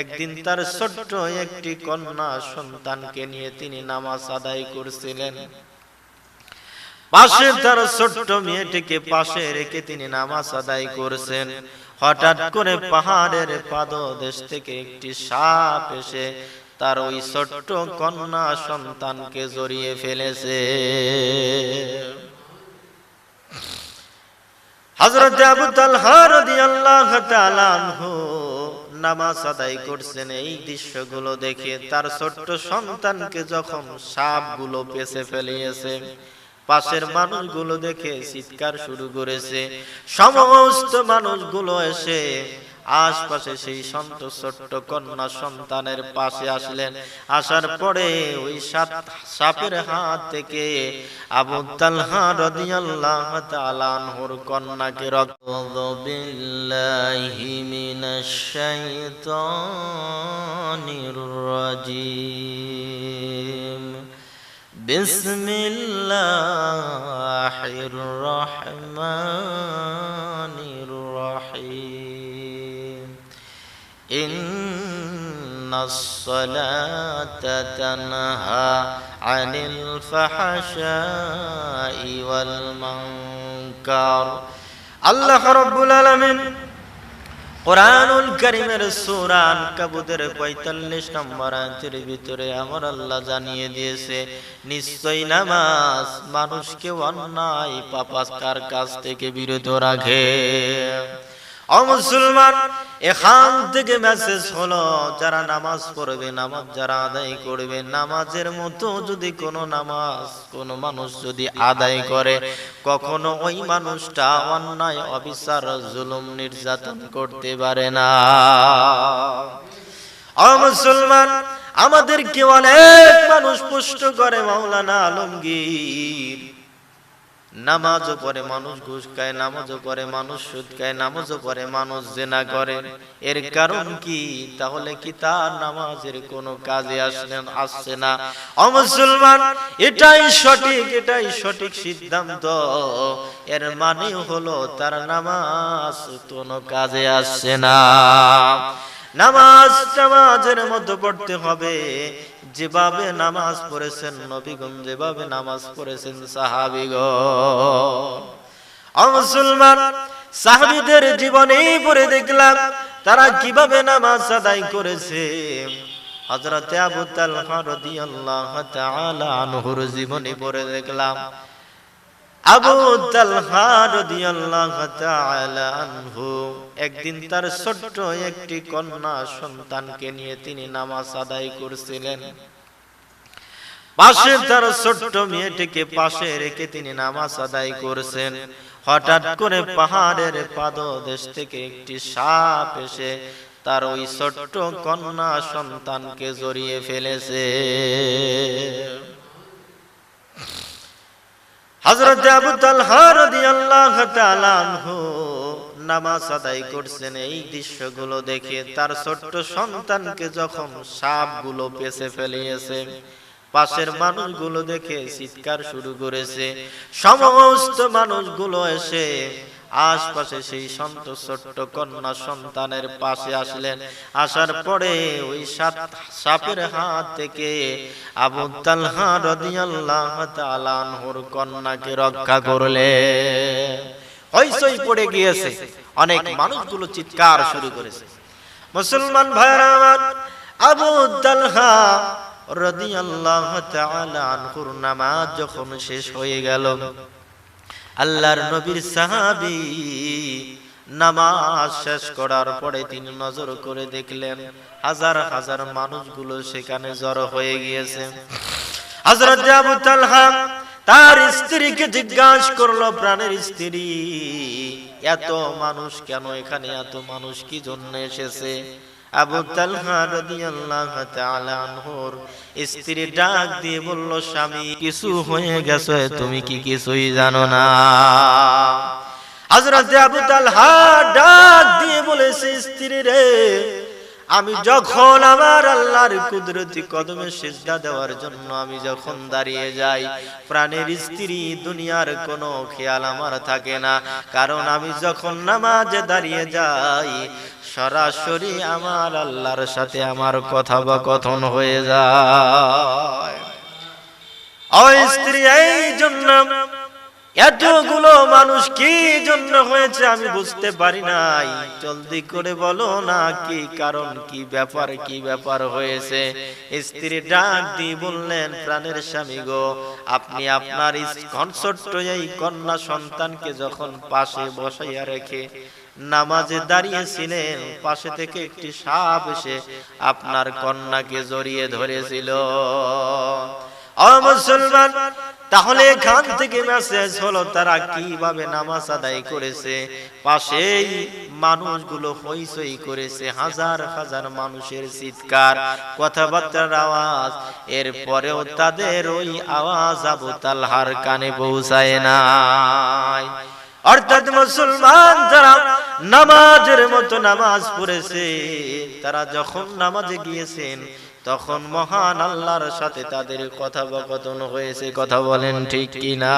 একদিন তার ছোট্ট একটি কন্যা সন্তানকে নিয়ে তিনি নামাজ আদায় করছিলেন। পাশে তার ছোট্ট মেয়েটিকে পাশে রেখে তিনি নামাজ আদায় করছেন। হঠাৎ করে পাহাড়ের পাদদেশ থেকে একটি সাপ এসে তার ওই ছোট্ট কন্যা সন্তানকে জড়িয়ে ফেলেছে। হযরত আবু তালহা রাদিয়াল্লাহু তাআলা নামাজ আদায় করছেন। এই দৃশ্যগুলো দেখে তার ছোট্ট সন্তানকে যখন সাপগুলো পেছে ফেলিয়েছে, পাশের মানুষগুলো দেখে চিৎকার শুরু করেছে। সমস্ত মানুষগুলো এসে আশপাশে সেই সন্ত ছোট্ট কন্যা সন্তানের পাশে আসলেন আসার পরে ওই সাত সাপের হাত থেকে আবু তালহা রাদিয়াল্লাহু তাআলা আনহুর কন্যাকে রক্ত বিল্লাহি মিনাশ শাইতানির রাজিম بسم الله الرحمن الصلاة تنهى عن الفحشاء والمنكر الله رب العالمين কোরআনুল করিমের সুরান কাবুদের পঁয়তাল্লিশ নম্বর আয়াতের ভিতরে আমার আল্লাহ জানিয়ে দিয়েছে নিশ্চয় নামাজ মানুষকে অন্যায় পাপাস্কার কাছ থেকে বিরত রাখে ও মুসলমান এখান থেকে মেসেজ হলো, যারা নামাজ পড়বে, নামাজ যারা আদায় করবে, নামাজের মতো যদি কোনো নামাজ, কোনো মানুষ যদি আদায় করে, কখনো ওই মানুষটা অন্যায়, অবিচার, জুলুম, নির্যাতন করতে পারে না। মুসলমান, আমাদেরকে অনেক মানুষ পুষ্ট করে, মাওলানা আলমগীর নামাজও পড়ে মানুষ ঘুষ খায়, নামাজও পড়ে মানুষ সুদ খায়, নামাজও পড়ে মানুষ জেনা করে। এর কারণ কি? তাহলে কি তার নামাজের কোনো কাজে আসলেন আসছে না? অমুসলমান এটাই সঠিক এটাই সঠিক সিদ্ধান্ত। এর মানে হলো তার নামাজ কোনো কাজে আসছে না। নামাজ নামাজের মধ্যে পড়তে হবে। যেভাবে নামাজ পড়েছেন নবীগণ, যেভাবে নামাজ পড়েছেন সাহাবিগণ। মুসলমান, সাহাবিদের জীবনেই পড়ে দেখলাম, তারা কীভাবে নামাজ আদায় করেছে। হযরতে আবু তালহা রাদিয়াল্লাহু তাআলা আনহুর জীবনী পড়ে দেখলাম। আবু তালহা রাদিয়াল্লাহু তাআলা আনহু একদিন তার ছোট্ট একটি কন্যা সন্তানকে নিয়ে তিনি নামাজ আদায় করছিলেন। পাশে তার ছোট্ট মেয়েটিকে পাশে রেখে তিনি নামাজ আদায় করছেন। হঠাৎ করে পাহাড়ের পাদদেশ থেকে একটি সাপ এসে তার ওই ছোট্ট কন্যা সন্তানকে জড়িয়ে ফেলেছে। হযরত আবু তালহা রাদিয়াল্লাহু তাআলা আনহু নামাজ আদায় করছেন। এই দৃশ্যগুলো দেখে তার ছোট্ট সন্তানকে যখন সাপগুলো পেছে ফেলিয়েছে, পাশের মানুষগুলো দেখে চিৎকার শুরু করেছে। সমস্ত মানুষগুলো এসে আশপাশে সেই সন্ত ছোট্ট কন্যা সন্তানের পাশে আসলেন। আসার পরে ওই সাত সাপের হাত থেকে আবু তালহা রাদিয়াল্লাহু তাআলা আনহুর কন্যাকে রক্ষা করলে। হইসই পড়ে গিয়েছে। অনেক মানুষগুলো চিৎকার শুরু করেছে। মুসলমান ভাইরা আমার, আবু তালহা রাদিয়াল্লাহু তাআলা আনহুর নামাজ যখন শেষ হয়ে গেল আল্লাহর নবীর সাহাবী নামাজ শেষ করার পরে তিনি নজর করে দেখলেন হাজার হাজার মানুষগুলো সেখানে জড়ো হয়ে গিয়েছে। হযরত আবু তালহা তার স্ত্রীকে জিজ্ঞাসা করল প্রাণের স্ত্রী এত মানুষ কেন এখানে? এত মানুষ কি জন্য এসেছে? আবু তালহা রাদিয়াল্লাহু তাআলা আনহুর স্ত্রী ডাক দিয়ে বলল, স্বামী, কিছু হয়ে গেছে, তুমি কি কিছুই জানো না? হযরত আবু তালহা ডাক দিয়ে বলেছে, স্ত্রী রে আমি যখন আমার আল্লাহর কুদরতি কদমে সিজদা দেওয়ার জন্য আমি যখন দাঁড়িয়ে যাই, প্রাণের স্ত্রী দুনিয়ার কোনো খেয়াল আমার থাকে না। কারণ আমি যখন নামাজে দাঁড়িয়ে যাই, সরাসরি আমার আল্লাহর সাথে আমার কথোপকথন হয়ে যায়। ও স্ত্রী এই জন্য এতগুলো মানুষ কি জন্য হয়েছে আমি বুঝতে পারি নাই। জলদি করে বলো না কি কারণ, কি ব্যাপার কি ব্যাপার হয়েছে? স্ত্রী ডাক দিয়ে বললেন, প্রাণের স্বামী গো, আপনি আপনার এই কন্যা সন্তানকে যখন পাশে বসাইয়া রেখে নামাজে দাঁড়িয়েছিলেন, পাশে থেকে একটি সাপ এসে আপনার কন্যাকে জড়িয়ে ধরেছিল। ও মুসলমান তাহলে এখান থেকে মেসেজ হলো তারা কীভাবে নামাজ আদায় করেছে? পাশেই মানুষগুলো হইচই করেছে হাজার হাজার মানুষের চিৎকার কথাবার্তার আওয়াজ। এরপরেও তাদের ওই আওয়াজ আবু তালহার কানে পৌঁছায় নাই। অর্থাৎ মুসলমান যারা নামাজের মতো নামাজ পড়েছে তারা যখন নামাজে গিয়েছেন তখন মহান আল্লাহর সাথে তাদের কথা কথোপকথন হয়েছে। কথা বলেন ঠিক কিনা?